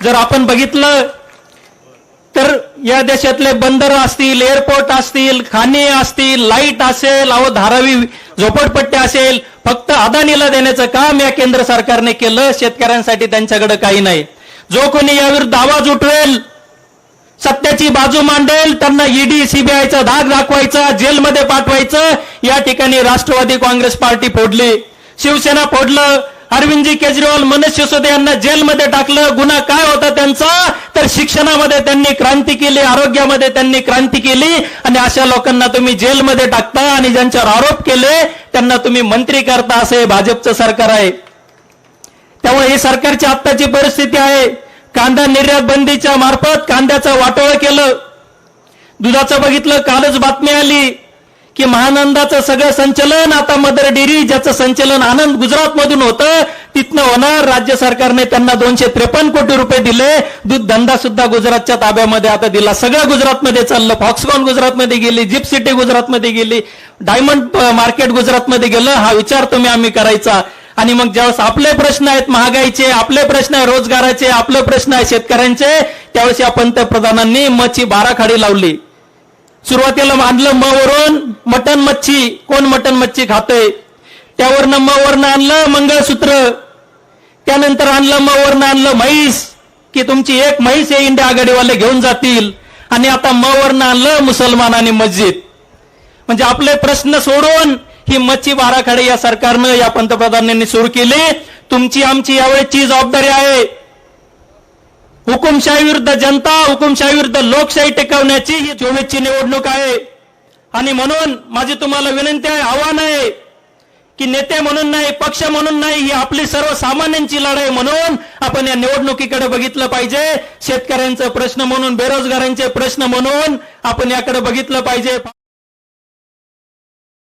जर आपण बघितलं तर या देशातले बंदर असतील एअरपोर्ट असतील खाणे असतील लाइट असेल अहो धारावी झोपडपट्टी असेल फक्त अदानीला देण्याचं काम या केंद्र सरकारने केलं शेतकऱ्यांसाठी त्यांच्याकडे काही नाही. जो कोणी याविरुद्ध आवाज उठवेल सत्याची बाजू मांडेल त्यांना ईडी सीबीआयचा धाक दाखवायचा जेलमध्ये पाठवायचं या ठिकाणी राष्ट्रवादी काँग्रेस पार्टी फोडली. शिवसेना फोडलं अरविंदजी केजरीवाल मनीष सिसोदे यांना जेलमध्ये टाकलं. गुन्हा काय होता त्यांचा? तर शिक्षणामध्ये त्यांनी क्रांती केली आरोग्यामध्ये त्यांनी क्रांती केली आणि अशा लोकांना तुम्ही जेलमध्ये टाकता आणि ज्यांच्यावर आरोप केले त्यांना तुम्ही मंत्री करता असं हे भाजपचं सरकार आहे. त्यामुळे ही सरकारची आत्ताची परिस्थिती आहे. कांदा निर्यात बंदीच्या मार्फत कांद्याचं वाटोळ केलं. दुधाचं बघितलं कालच बातमी आली. की महानंदाचं सगळं संचलन आता मदर डेअरी ज्याचं संचलन आनंद गुजरात मधून होतं तिथनं होणार. राज्य सरकारने त्यांना दोनशे त्रेपन्न कोटी रुपये दिले. दूध धंदा सुद्धा गुजरातच्या ताब्यामध्ये आता दिला. सगळं गुजरातमध्ये चाललं. फॉक्सकॉन गुजरातमध्ये गेली जिप सिटी गुजरातमध्ये गेली डायमंड मार्केट गुजरातमध्ये गेलं. हा विचार तुम्ही आम्ही करायचा. आणि मग ज्यावेळेस आपले प्रश्न आहेत महागाईचे आपले प्रश्न आहे रोजगाराचे आपले प्रश्न आहे शेतकऱ्यांचे त्यावेळेस या पंतप्रधानांनी मच्छी बाराखाडी लावली. सुरुवातीला आणलं म वरून मटन मच्छी. कोण मटन मच्छी खातंय? त्यावरनं म वरनं आणलं मंगळसूत्र. त्यानंतर आणलं म वरनं आणलं म्हैस की तुमची एक म्हैस हे इंडिया आघाडीवाले घेऊन जातील. आणि आता म वरनं आणलं मुसलमान आणि मस्जिद. म्हणजे आपले प्रश्न सोडून ही मच्छी बाराखडे या सरकारनं या पंतप्रधानांनी सुरू केली. तुमची आमची यावेळेची जबाबदारी आहे. हुकुमशाही विरुद्ध जनता हुकुमशाही विरुद्ध लोकशाही टिकवण्याची ही चोवीसची निवडणूक आहे. आणि म्हणून माझी तुम्हाला विनंती आहे आव्हान आहे की नेते म्हणून नाही पक्ष म्हणून नाही ही आपली सर्वसामान्यांची लढाई म्हणून आपण या निवडणुकीकडे बघितलं पाहिजे. शेतकऱ्यांचे प्रश्न म्हणून बेरोजगारांचे प्रश्न म्हणून आपण याकडे बघितलं पाहिजे.